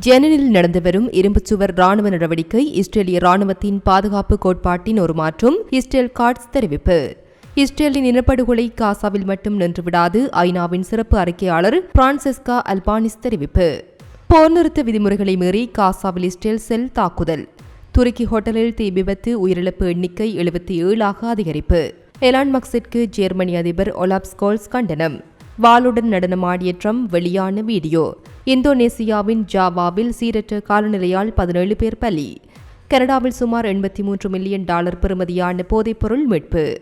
ஜெனனில் நடந்து வரும் இரும்புச்சுவர் ராணுவ நடவடிக்கை இஸ்ரேலிய ராணுவத்தின் பாதுகாப்பு கோட்பாட்டின் ஒரு மாற்றம் இஸ்ரேல் கார்ட்ஸ் தெரிவிப்பு. இஸ்ரேலின் இனப்படுகொலை காசாவில் மட்டும் நின்றுவிடாது ஐநாவின் சிறப்பு அறிக்கையாளர் பிரான்சிஸ்கா அல்பானிஸ் தெரிவிப்பு. போர் நிறுத்த விதிமுறைகளை மீறி காசாவில் இஸ்ரேல் செல் தாக்குதல். துருக்கி ஹோட்டலில் தீ விபத்து உயிரிழப்பு எண்ணிக்கை எழுபத்தி ஏழாக அதிகரிப்பு. எலான் மக்சிற்கு ஜெர்மனி அதிபர் ஒலாப் ஸ்கோல்ஸ் கண்டனம். வாளுடன் நடனமாடிய ட்ரம்ப் வெளியான வீடியோ. இந்தோனேசியாவின் ஜாவாவில் சீரற்ற காலநிலையால் பதினேழு பேர் பலி. கனடாவில் சுமார் எண்பத்தி மூன்று மில்லியன் டாலர் பெறுமதியான போதைப்பொருள் மீட்பு.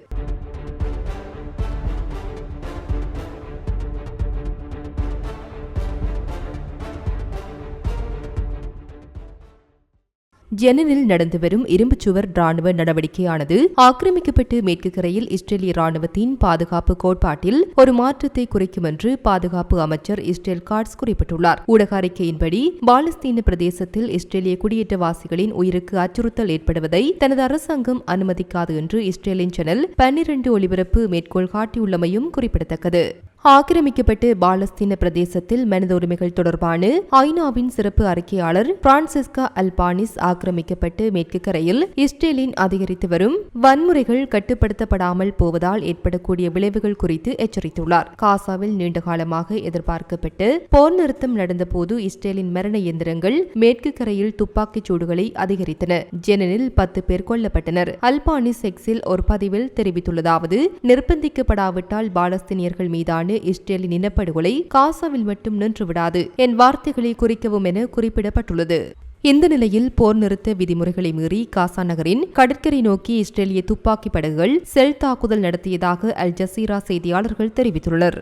ஜெனனில் நடந்து வரும் இரும்புச்சுவர் ராணுவ நடவடிக்கையானது ஆக்கிரமிக்கப்பட்டு மேற்கு கரையில் இஸ்ரேலிய ராணுவத்தின் பாதுகாப்பு கோட்பாட்டில் ஒரு மாற்றத்தை குறைக்கும் என்று பாதுகாப்பு அமைச்சர் இஸ்ரேல் கார்ட்ஸ் குறிப்பிட்டுள்ளார். ஊடக அறிக்கையின்படி பாலஸ்தீன பிரதேசத்தில் இஸ்ரேலிய குடியேற்றவாசிகளின் உயிருக்கு அச்சுறுத்தல் ஏற்படுவதை தனது அரசாங்கம் அனுமதிக்காது என்று இஸ்ரேலின் சேனல் பன்னிரண்டு ஒளிபரப்பு மேற்கோள் காட்டியுள்ளமையும் குறிப்பிடத்தக்கது. ஆக்கிரமிக்கப்பட்டு பாலஸ்தீன பிரதேசத்தில் மனித உரிமைகள் தொடர்பான ஐநாவின் சிறப்பு அறிக்கையாளர் பிரான்சிஸ்கா அல்பானிஸ் ஆக்கிரமிக்கப்பட்டு மேற்கு கரையில் இஸ்ரேலின் அதிகரித்து வரும் வன்முறைகள் கட்டுப்படுத்தப்படாமல் போவதால் ஏற்படக்கூடிய விளைவுகள் குறித்து எச்சரித்துள்ளார். காசாவில் நீண்டகாலமாக எதிர்பார்க்கப்பட்டு போர் நிறுத்தம் நடந்தபோது இஸ்ரேலின் மரண இயந்திரங்கள் மேற்கு கரையில் துப்பாக்கிச் சூடுகளை அதிகரித்தன. ஜெனனில் பத்து பேர் கொல்லப்பட்டனர். அல்பானிஸ் எக்ஸில் ஒரு பதிவில் தெரிவித்துள்ளதாவது நிர்பந்திக்கப்படாவிட்டால் பாலஸ்தீனியர்கள் மீதான இஸ்ரேலின் இனப்படுகொலை காசாவில் மட்டும் நின்றுவிடாது என் வார்த்தைகளை குறிக்கவும் என குறிப்பிடப்பட்டுள்ளது. இந்த நிலையில் போர் நிறுத்த விதிமுறைகளை மீறி காசா நகரின் கடற்கரை நோக்கி இஸ்ரேலிய துப்பாக்கி படகுகள் செல் தாக்குதல் நடத்தியதாக அல் ஜசீரா செய்தியாளர்கள் தெரிவித்துள்ளனர்.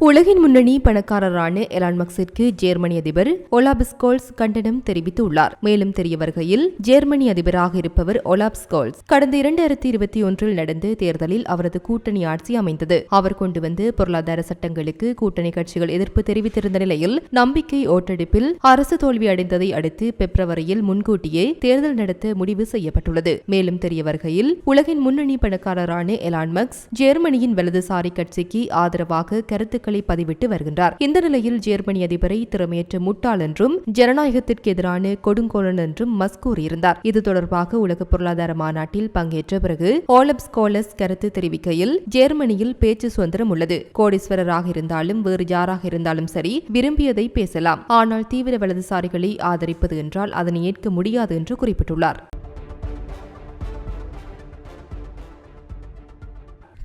உலகின் முன்னணி பணக்காரரான எலான் மக்சிற்கு ஜெர்மனி அதிபர் ஒலாப் ஸ்கோல்ஸ் கண்டனம் தெரிவித்துள்ளார். மேலும் தெரிய வருகையில் ஜெர்மனி அதிபராக இருப்பவர் ஒலாப் ஸ்கோல்ஸ் கடந்த இரண்டாயிரத்தி இருபத்தி ஒன்றில் நடந்த தேர்தலில் அவரது கூட்டணி ஆட்சி அமைந்தது. அவர் கொண்டு வந்த பொருளாதார சட்டங்களுக்கு கூட்டணி கட்சிகள் எதிர்ப்பு தெரிவித்திருந்த நிலையில் நம்பிக்கை ஓட்டெடுப்பில் அரசு தோல்வி அடைந்ததை அடுத்து பிப்ரவரியில் முன்கூட்டியே தேர்தல் நடத்த முடிவு செய்யப்பட்டுள்ளது. மேலும் தெரிய வருகையில் உலகின் முன்னணி பணக்காரரான எலான் மக்ஸ் ஜெர்மனியின் வலதுசாரி கட்சிக்கு ஆதரவாக கருத்துக்கள் கருத்துக்களை பதிவிட்டு வருகின்றார். இந்த நிலையில் ஜெர்மனி அதிபரை திறமையற்ற முட்டாள் என்றும் ஜனநாயகத்திற்கு எதிரான கொடுங்கோலன் என்றும் மஸ்க் கூறியிருந்தார். இது தொடர்பாக உலக பொருளாதார மாநாட்டில் பங்கேற்ற பிறகு ஓலப் ஸ்கோலஸ் கருத்து தெரிவிக்கையில் ஜெர்மனியில் பேச்சு சுதந்திரம் உள்ளது. கோடீஸ்வரராக இருந்தாலும் வேறு யாராக இருந்தாலும் சரி விரும்பியதை பேசலாம். ஆனால் தீவிர வலதுசாரிகளை ஆதரிப்பது என்றால் அதனை ஏற்க முடியாது என்று குறிப்பிட்டுள்ளார்.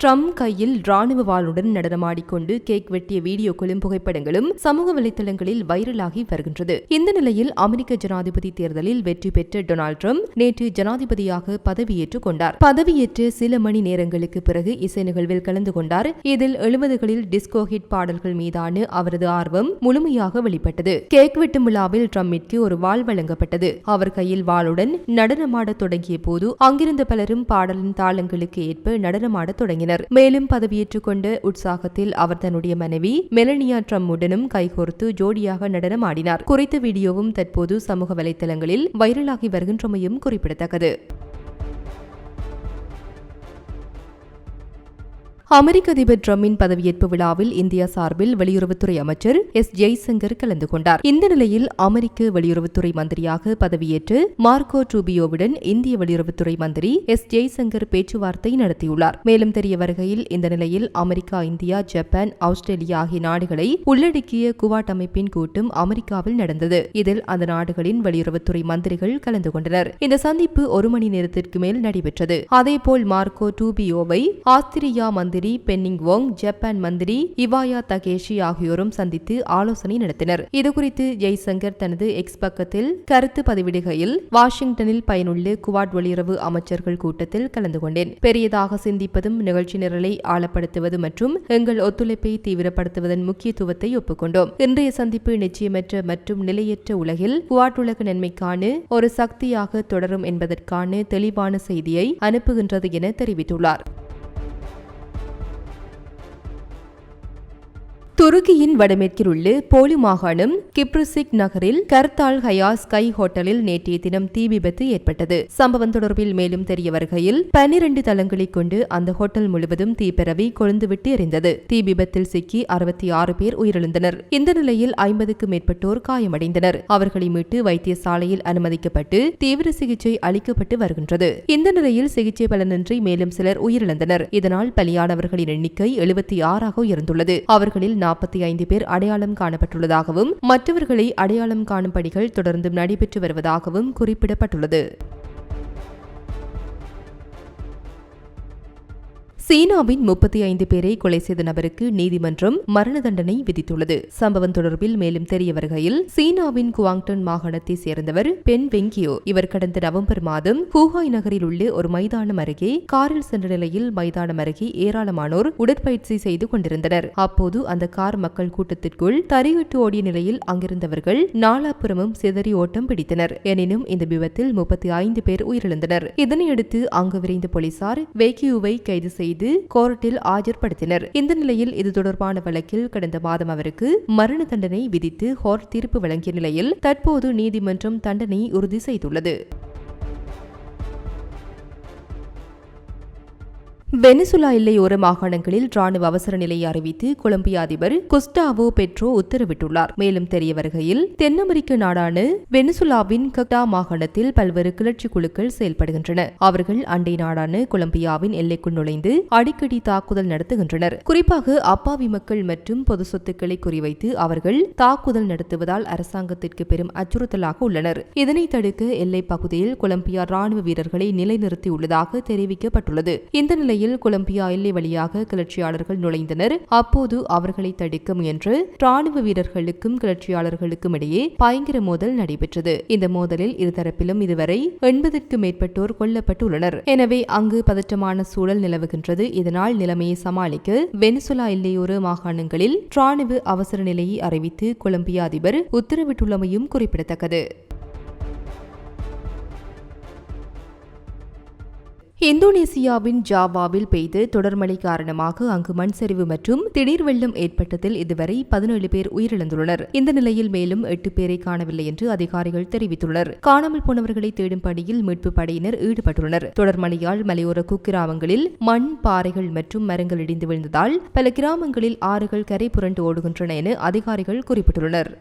ட்ரம்ப் கையில் ராணுவ வாளுடன் நடனமாடிக்கொண்டு கேக் வெட்டிய வீடியோக்களும் புகைப்படங்களும் சமூக வலைதளங்களில் வைரலாகி வருகின்றது. இந்த நிலையில் அமெரிக்க ஜனாதிபதி தேர்தலில் வெற்றி பெற்ற டொனால்டு ட்ரம்ப் நேற்று ஜனாதிபதியாக பதவியேற்றுக் கொண்டார். பதவியேற்ற சில மணி நேரங்களுக்கு பிறகு இசை நிகழ்வில் கலந்து கொண்டார். இதில் எழுபதுகளில் டிஸ்கோ ஹிட் பாடல்கள் மீதான அவரது ஆர்வம் முழுமையாக வெளிப்பட்டது. கேக் வெட்டும் விழாவில் ட்ரம்பிற்கு ஒரு வாள் வழங்கப்பட்டது. அவர் கையில் வாளுடன் நடனமாடத் தொடங்கிய போது அங்கிருந்த பலரும் பாடலின் தாளங்களுக்கு ஏற்ப நடனமாடத் தொடங்கினர். மேலும் பதவியேற்றுக் கொண்ட உற்சாகத்தில் அவர் தன்னுடைய மனைவி மெலனியா ட்ரம்முடனும் கைகோர்த்து ஜோடியாக நடனமாடினார். குறித்த வீடியோவும் தற்போது சமூக வலைதளங்களில் வைரலாகி வருகின்றமையும் குறிப்பிடத்தக்கது. அமெரிக்க அதிபர் ட்ரம்பின் பதவியேற்பு விழாவில் இந்தியா சார்பில் வெளியுறவுத்துறை அமைச்சர் எஸ் ஜெய்சங்கர் கலந்து கொண்டார். இந்த நிலையில் அமெரிக்க வெளியுறவுத்துறை மந்திரியாக பதவியேற்று மார்க்கோ ட்ரூபியோவுடன் இந்திய வெளியுறவுத்துறை மந்திரி எஸ் ஜெய்சங்கர் பேச்சுவார்த்தை நடத்தியுள்ளார். மேலும் தெரிய வருகையில் இந்த நிலையில் அமெரிக்கா இந்தியா ஜப்பான் ஆஸ்திரேலியா ஆகிய நாடுகளை உள்ளடக்கிய குவாட் அமைப்பின் கூட்டம் அமெரிக்காவில் நடந்தது. இதில் அந்த நாடுகளின் வெளியுறவுத்துறை மந்திரிகள் கலந்து கொண்டனர். இந்த சந்திப்பு ஒரு மணி நேரத்திற்கு மேல் நடைபெற்றது. அதேபோல் மார்க்கோ டூபியோவை ஆஸ்திரியா மந்திரி பென்னிங் வோங் ஜப்பான் மந்திரி இவாயா தகேஷி ஆகியோரும் சந்தித்து ஆலோசனை நடத்தினர். இதுகுறித்து ஜெய்சங்கர் தனது எக்ஸ் பக்கத்தில் கருத்து பதிவிடுகையில் வாஷிங்டனில் பயனுள்ள குவாட் வெளியுறவு அமைச்சர்கள் கூட்டத்தில் கலந்து கொண்டேன். பெரியதாக சிந்திப்பதும் நிகழ்ச்சி நிரலை ஆழப்படுத்துவது மற்றும் எங்கள் ஒத்துழைப்பை தீவிரப்படுத்துவதன் முக்கியத்துவத்தை ஒப்புக்கொண்டோம். இன்றைய சந்திப்பு நிச்சயமற்ற மற்றும் நிலையற்ற உலகில் குவாட் உலக நன்மைக்கான ஒரு சக்தியாக தொடரும் என்பதற்கான தெளிவான செய்தியை அனுப்புகின்றது என தெரிவித்துள்ளார். துருக்கியின் வடமேற்கில் உள்ள போலி மாகாணம் கிப்ருசிக் நகரில் கர்தால் ஹயாஸ் கை ஹோட்டலில் நேற்றைய தினம் தீ விபத்து ஏற்பட்டது. சம்பவம் தொடர்பில் மேலும் தெரிய வருகையில் பன்னிரண்டு தளங்களை கொண்டு அந்த ஹோட்டல் முழுவதும் தீ பரவி கொழுந்துவிட்டு எரிந்தது. தீ விபத்தில் சிக்கி அறுபத்தி ஆறு பேர் உயிரிழந்தனர். இந்த நிலையில் ஐம்பதுக்கும் மேற்பட்டோர் காயமடைந்தனர். அவர்களை மீட்டு வைத்தியசாலையில் அனுமதிக்கப்பட்டு தீவிர சிகிச்சை அளிக்கப்பட்டு வருகின்றது. இந்த நிலையில் சிகிச்சை பலனின்றி மேலும் சிலர் உயிரிழந்தனர். இதனால் பலியானவர்களின் எண்ணிக்கை எழுபத்தி ஆறாக உயர்ந்துள்ளது. அவர்களில் நாற்பத்தி ஐந்து பேர் அடையாளம் காணப்பட்டுள்ளதாகவும் மற்றவர்களை அடையாளம் காணும் பணிகள் தொடர்ந்து நடைபெற்று வருவதாகவும் குறிப்பிடப்பட்டுள்ளது. சீனாவின் முப்பத்தி ஐந்து பேரை கொலை செய்த நபருக்கு நீதிமன்றம் மரண தண்டனை விதித்துள்ளது. சம்பவம் தொடர்பில் மேலும் தெரிய வருகையில் சீனாவின் குவாங்டன் மாகாணத்தை சேர்ந்தவர் பென் வெங்கியோ. இவர் கடந்த நவம்பர் மாதம் ஹூஹாய் நகரில் உள்ள ஒரு மைதானம் அருகே காரில் சென்ற நிலையில் மைதானம் அருகே ஏராளமானோர் உடற்பயிற்சி செய்து கொண்டிருந்தனர். அப்போது அந்த கார் மக்கள் கூட்டத்திற்குள் தறியிட்டு ஓடிய நிலையில் அங்கிருந்தவர்கள் நாலாபுரமும் சிதறி ஓட்டம் பிடித்தனர். எனினும் இந்த விபத்தில் முப்பத்தி ஐந்து பேர் உயிரிழந்தனர். இதனையடுத்து அங்கு விரைந்த போலீசார் வெக்கியூவை கைது செய்து செய்து கோர்ட்டில் ஆஜர்படுத்தினர். இந்த நிலையில் இது தொடர்பான வழக்கில் கடந்த மாதம் அவருக்கு மரண தண்டனை விதித்து ஹோர் தீர்ப்பு வழங்கிய நிலையில் தற்போது நீதிமன்றம் தண்டனை உறுதி செய்துள்ளது. வெனிசுலா எல்லையோர மாகாணங்களில் ராணுவ அவசர நிலையை அறிவித்து கொலம்பியா அதிபர் குஸ்டாவோ பெட்ரோ உத்தரவிட்டுள்ளார். மேலும் தெரிய வருகையில் தென் அமெரிக்க நாடான வெனிசுலாவின் கக்டா மாகாணத்தில் பல்வேறு கிளர்ச்சி குழுக்கள் செயல்படுகின்றன. அவர்கள் அண்டை நாடான கொலம்பியாவின் எல்லைக்குள் நுழைந்து அடிக்கடி தாக்குதல் நடத்துகின்றனர். குறிப்பாக அப்பாவி மக்கள் மற்றும் பொது சொத்துக்களை குறிவைத்து அவர்கள் தாக்குதல் நடத்துவதால் அரசாங்கத்திற்கு பெரும் அச்சுறுத்தலாக உள்ளனர். இதனை தடுக்க எல்லைப் பகுதியில் கொலம்பியா ராணுவ வீரர்களை நிலைநிறுத்தியுள்ளதாக தெரிவிக்கப்பட்டுள்ளது. இந்த நிலையில் நிலையில் கொலம்பியா எல்லை வழியாக கிளர்ச்சியாளர்கள் நுழைந்தனர். அப்போது அவர்களை தடுக்க முயன்று ராணுவ வீரர்களுக்கும் கிளர்ச்சியாளர்களுக்கும் இடையே பயங்கர மோதல் நடைபெற்றது. இந்த மோதலில் இருதரப்பிலும் இதுவரை எண்பதுக்கும் மேற்பட்டோர் கொல்லப்பட்டுள்ளனர். எனவே அங்கு பதற்றமான சூழல் நிலவுகின்றது. இதனால் நிலைமையை சமாளிக்க வெனிசுலா எல்லையோர மாகாணங்களில் ராணுவ அவசர நிலையை அறிவித்து கொலம்பியா அதிபர் உத்தரவிட்டுள்ளமையும் குறிப்பிடத்தக்கது. இந்தோனேசியாவின் ஜாவாவில் பெய்து தொடர் மழை காரணமாக அங்கு மண் சரிவு மற்றும் திடீர் வெள்ளம் ஏற்பட்டதில் இதுவரை பதினேழு பேர் உயிரிழந்துள்ளனர். இந்த நிலையில் மேலும் எட்டு பேரை காணவில்லை என்று அதிகாரிகள் தெரிவித்துள்ளனர். காணாமல் போனவர்களை தேடும் பணியில் மீட்பு படையினர் ஈடுபட்டுள்ளனர். தொடர் மழையால் மலையோர குக்கிராமங்களில் மண் பாறைகள் மற்றும் மரங்கள் இடிந்து விழுந்ததால் பல கிராமங்களில் ஆறுகள் கரை புரண்டு ஓடுகின்றன என அதிகாரிகள் குறிப்பிட்டுள்ளனர்.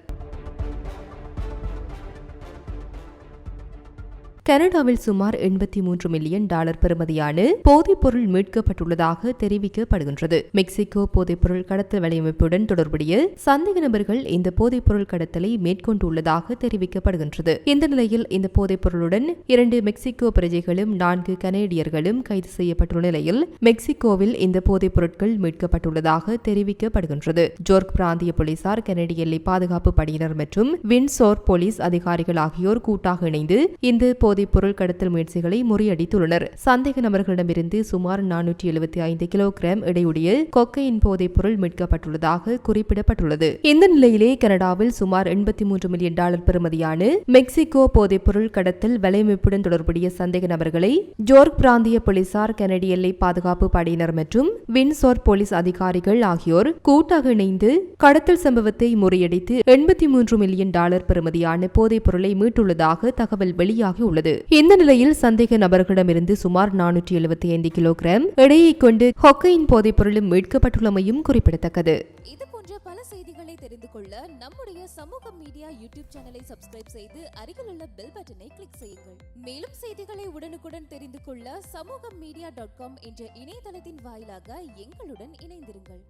கனடாவில் சுமார் எண்பத்தி மூன்று மில்லியன் டாலர் பெறுமதியான போதைப்பொருள் மீட்கப்பட்டுள்ளதாக தெரிவிக்கப்படுகின்றது. மெக்சிகோ போதைப்பொருள் கடத்தல் வலையமைப்புடன் தொடர்புடைய சந்தேக நபர்கள் இந்த போதைப்பொருள் கடத்தலை மேற்கொண்டுள்ளதாக தெரிவிக்கப்படுகின்றது. இந்த நிலையில் இந்த போதைப்பொருளுடன் இரண்டு மெக்சிகோ பிரஜைகளும் நான்கு கனேடியர்களும் கைது செய்யப்பட்டுள்ள நிலையில் மெக்சிகோவில் இந்த போதைப் பொருட்கள் மீட்கப்பட்டுள்ளதாக தெரிவிக்கப்படுகின்றது. ஜோர்க் பிராந்திய போலீசார் கனடிய எல்லை பாதுகாப்பு படையினர் மற்றும் வின்சோர் போலீஸ் அதிகாரிகள் ஆகியோர் கூட்டாக இணைந்து இந்த போதைப் பொருள் கடத்தல் முயற்சிகளை முறியடித்துள்ளனர். சந்தேக நபர்களிடமிருந்து சுமார் நானூற்றி எழுபத்தி ஐந்து கிலோகிராம் இடையுடைய கொக்கையின் போதைப் பொருள் மீட்கப்பட்டுள்ளதாக குறிப்பிடப்பட்டுள்ளது. இந்த நிலையிலே கனடாவில் சுமார் எண்பத்தி மூன்று மில்லியன் டாலர் பெறுமதியான மெக்சிகோ போதைப் பொருள் கடத்தல் வலையமைப்புடன் தொடர்புடைய சந்தேக நபர்களை ஜோர்க் பிராந்திய போலீசார் கனடிய எல்லை பாதுகாப்பு படையினர் மற்றும் வின்சோர் போலீஸ் அதிகாரிகள் ஆகியோர் கூட்டாக இணைந்து கடத்தல் சம்பவத்தை முறியடித்து எண்பத்தி மூன்று மில்லியன் டாலர் பெறுமதியான போதைப் பொருளை மீட்டுள்ளதாக தகவல் வெளியாகியுள்ளது இந்த நிலையில் சந்தேக நபர்களிடமிருந்து சுமார் நானூற்றி எழுபத்தி ஐந்து கிலோகிராம் எடையை கொண்டு ஹொக்கையின் போதைப் பொருளும் மீட்கப்பட்டுள்ளமையும் குறிப்பிடத்தக்கது. இது போன்ற பல செய்திகளை தெரிந்து கொள்ள நம்முடைய சமூக மீடியா யூடியூப் சேனலை சப்ஸ்கிரைப் செய்து அருகில் உள்ள பெல் பட்டனை கிளிக் செய்யுங்கள். மேலும் செய்திகளை உடனுக்குடன் தெரிந்து கொள்ள சமூக மீடியா டாட் காம் என்ற இணையதளத்தின் வாயிலாக எங்களுடன் இணைந்திருங்கள்.